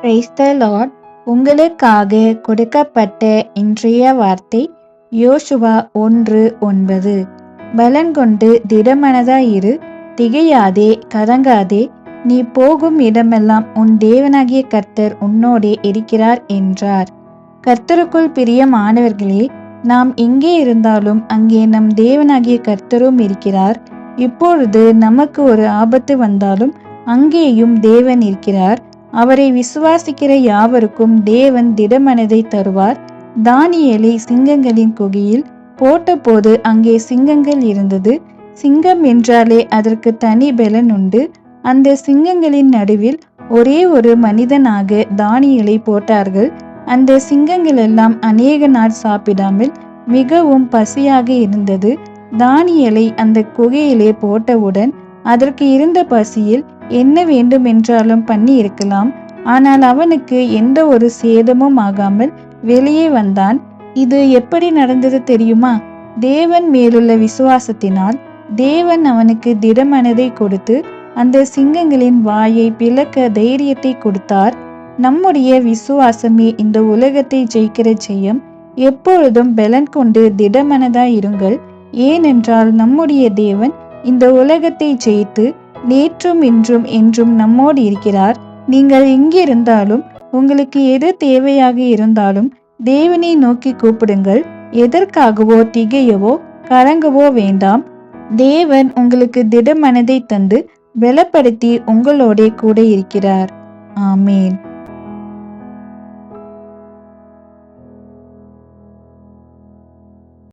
Praise உங்களுக்காக கொடுக்கப்பட்ட இன்றைய வார்த்தை யோசுவா ஒன்று ஒன்பது. பலன் கொண்டு திடமனதாயிரு திகையாதே கதங்காதே நீ போகும் இடமெல்லாம் உன் தேவனாகிய கர்த்தர் உன்னோடே இருக்கிறார் என்றார். கர்த்தருக்குள் பிரியமானவர்களே நாம் எங்கே இருந்தாலும் அங்கே நம் தேவனாகிய கர்த்தரும் இருக்கிறார். இப்பொழுது நமக்கு ஒரு ஆபத்து வந்தாலும் அங்கேயும் தேவன் இருக்கிறார். அவரை விசுவாசிக்கிற யாவருக்கும் தேவன் திடமனதை தருவார். தானியலை சிங்கங்களின் குகையில் போட்டபோது அங்கே சிங்கங்கள் இருந்தது. சிங்கம் என்றாலே அதற்கு தனி பலன் உண்டு. அந்த சிங்கங்களின் நடுவில் ஒரே ஒரு மனிதனாக தானியலை போட்டார்கள். அந்த சிங்கங்கள் எல்லாம் அநேக நாள் சாப்பிடாமல் மிகவும் பசியாக இருந்தது. தானியலை அந்த குகையிலே போட்டவுடன் அதற்கு இருந்த பசியில் என்ன வேண்டும் என்றாலும் பண்ணி இருக்கலாம் ஆனால் அவனுக்கு எந்த ஒரு சேதமும் ஆகாமல் வெளியே வந்தான். இது எப்படி நடந்தது தெரியுமா? தேவன் மேலுள்ள விசுவாசத்தினால் தேவன் அவனுக்கு திடமனதை கொடுத்து அந்த சிங்கங்களின் வாயை பிளக்க தைரியத்தை கொடுத்தார். நம்முடைய விசுவாசமே இந்த உலகத்தை ஜெயிக்கிற ஜெயம். எப்பொழுதும் பலன் கொண்டு திடமனதாய் இருங்கள் ஏனென்றால் நம்முடைய தேவன் இந்த உலகத்தை ஜெயித்து நேற்றும் இன்றும் என்றும் நம்மோடு இருக்கிறார். நீங்கள் எங்கிருந்தாலும் உங்களுக்கு எது தேவையாக இருந்தாலும் தேவனை நோக்கி கூப்பிடுங்கள். எதற்காகவோ திகையவோ கலங்கவோ வேண்டாம். தேவன் உங்களுக்கு திடமனதை தந்து பலப்படுத்தி உங்களோட கூட இருக்கிறார். ஆமேன்.